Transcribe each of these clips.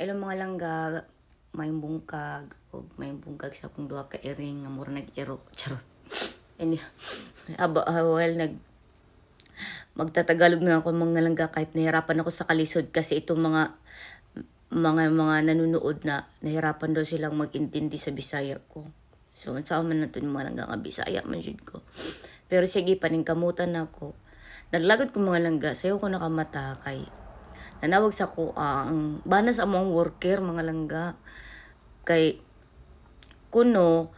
Ilang mga langga, may bungkag, o may bungkag sa kung duha ka iring, nga mura nag-iro. Charot. And, aba, ah, well, nag, magtatagalog na ako mga langga kahit nahirapan ako sa kalisod kasi itong mga mga mga nanonood na nahirapan daw silang mag-intindi sa Bisaya ko. So, sa man na mga langga nga Bisaya man jud ko. Pero sige, paningkamutan ako. Naglagad ko mga langga, sayo ko nakamatakay. Nanawag sa ko ah, ang bana sa among worker mga langga. Kay kuno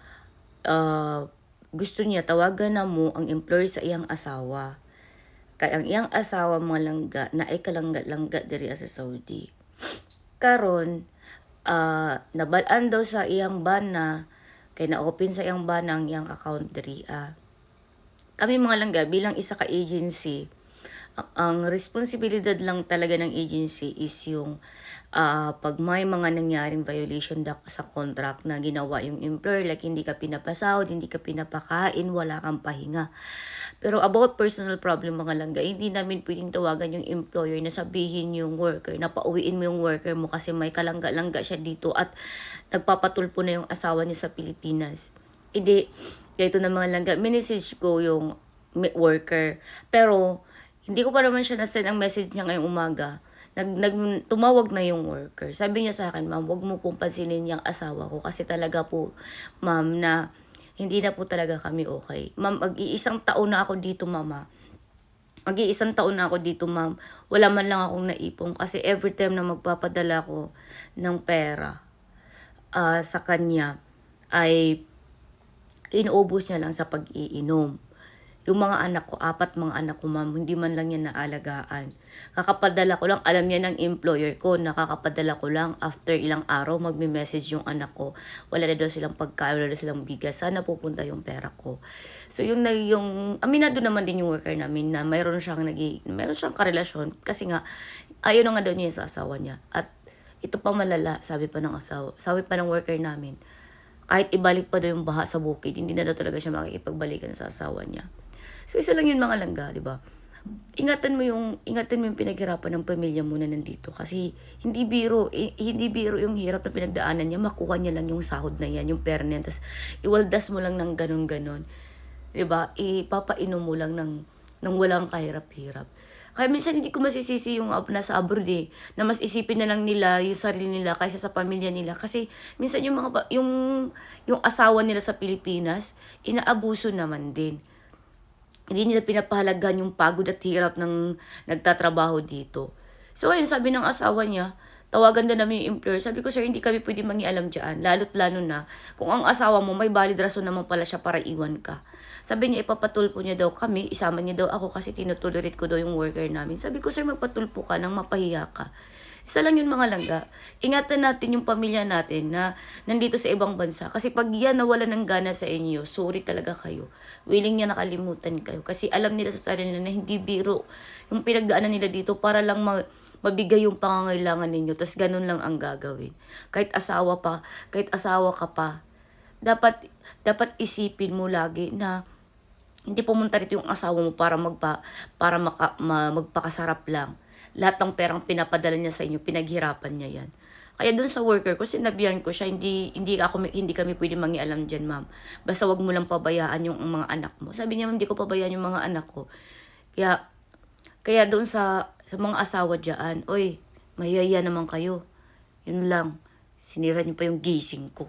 ah, gusto niya tawagan na mo ang employer sa iyang asawa. Kay ang iyang asawa mga langga na ay kalangga-langga diri sa Saudi. Karon ah nabalaan daw sa iyang bana kay na-open sa iyang bana ang iyang account diri ah. Kami mga langga bilang isa ka agency ang responsibilidad lang talaga ng agency is yung ah, pag may mga nangyaring violation sa contract na ginawa yung employer like hindi ka pinapasahod, hindi ka pinapakain, wala kang pahinga. Pero about personal problem mga langga, hindi namin pwedeng tawagan yung employer na sabihin yung worker na pauwiin mo yung worker mo kasi may kalangga-langga siya dito at nagpapatulpo na yung asawa niya sa Pilipinas. Hindi, ito na mga langga, minisage ko yung worker. Pero, hindi ko pa naman siya na-send ang message niya ngayong umaga. Nag, nag, tumawag na yung worker. Sabi niya sa akin, ma'am, wag mo pong pansinin yung asawa ko kasi talaga po, ma'am, na hindi na po talaga kami okay. Ma'am, mag-iisang taon na ako dito, mama. Mag-iisang taon na ako dito, ma'am. Wala man lang akong naipong kasi every time na magpapadala ko ng pera ah, sa kanya ay inuubos niya lang sa pag-iinom. Yung mga anak ko, apat mga anak ko, ma'am, hindi man lang yan naalagaan. Kakapadala ko lang, alam niya ng employer ko, nakakapadala ko lang after ilang araw, magme-message yung anak ko. Wala na daw silang pagkain, wala na silang bigas. Sana pupunta yung pera ko. So yung yung aminado naman din yung worker namin na mayroon siyang nagi mayroon siyang karelasyon kasi nga ayaw na nga daw niya sa asawa niya. At ito pa malala, sabi pa ng asawa, sabi pa ng worker namin, kahit ibalik pa daw yung baha sa bukid, hindi na daw talaga siya makikipagbalikan sa asawa niya. So isa lang yun mga langga, di ba? Ingatan mo yung ingatan mo yung pinaghirapan ng pamilya mo na nandito. Kasi hindi biro eh, hindi biro yung hirap na pinagdaanan niya. Makuha niya lang yung sahod na yan yung pera niya tapos iwaldas mo lang ng ganon ganon 'di ba? Ipapainom mo lang ng ng walang kahirap-hirap. Kaya minsan hindi ko masisisi yung ab- nasa abroad eh, na mas isipin na lang nila yung sarili nila kaysa sa pamilya nila. Kasi minsan yung mga, yung, yung asawa nila sa Pilipinas, inaabuso naman din hindi nila pinapahalagan yung pagod at hirap ng nagtatrabaho dito. So ayun, sabi ng asawa niya, tawagan na namin yung employer. Sabi ko, sir, hindi kami pwede mangialam dyan. Lalo't lalo na, kung ang asawa mo, may valid rason naman pala siya para iwan ka. Sabi niya, ipapatulpo niya daw kami, isama niya daw ako kasi tinutolerate ko daw yung worker namin. Sabi ko, sir, magpatulpo ka nang mapahiya ka. Isa lang yun mga langga. Ingatan natin yung pamilya natin na nandito sa ibang bansa. Kasi pag yan nawala ng gana sa inyo, sorry talaga kayo. Willing niya nakalimutan kayo. Kasi alam nila sa sarili nila na hindi biro yung pinagdaanan nila dito para lang ma- mabigay yung pangangailangan ninyo. Tapos ganun lang ang gagawin. Kahit asawa pa, kahit asawa ka pa, dapat dapat isipin mo lagi na hindi pumunta rito yung asawa mo para magpa para maka, ma, magpakasarap lang. Lahat ng perang pinapadala niya sa inyo, pinaghirapan niya yan. Kaya doon sa worker ko, sinabihan ko siya, hindi, hindi, ako, hindi kami pwede mangialam dyan, ma'am. Basta wag mo lang pabayaan yung mga anak mo. Sabi niya, ma'am, hindi ko pabayaan yung mga anak ko. Kaya, kaya doon sa, sa mga asawa dyan, oy, mahiyaya naman kayo. Yun lang. Sinira niyo pa yung gising ko.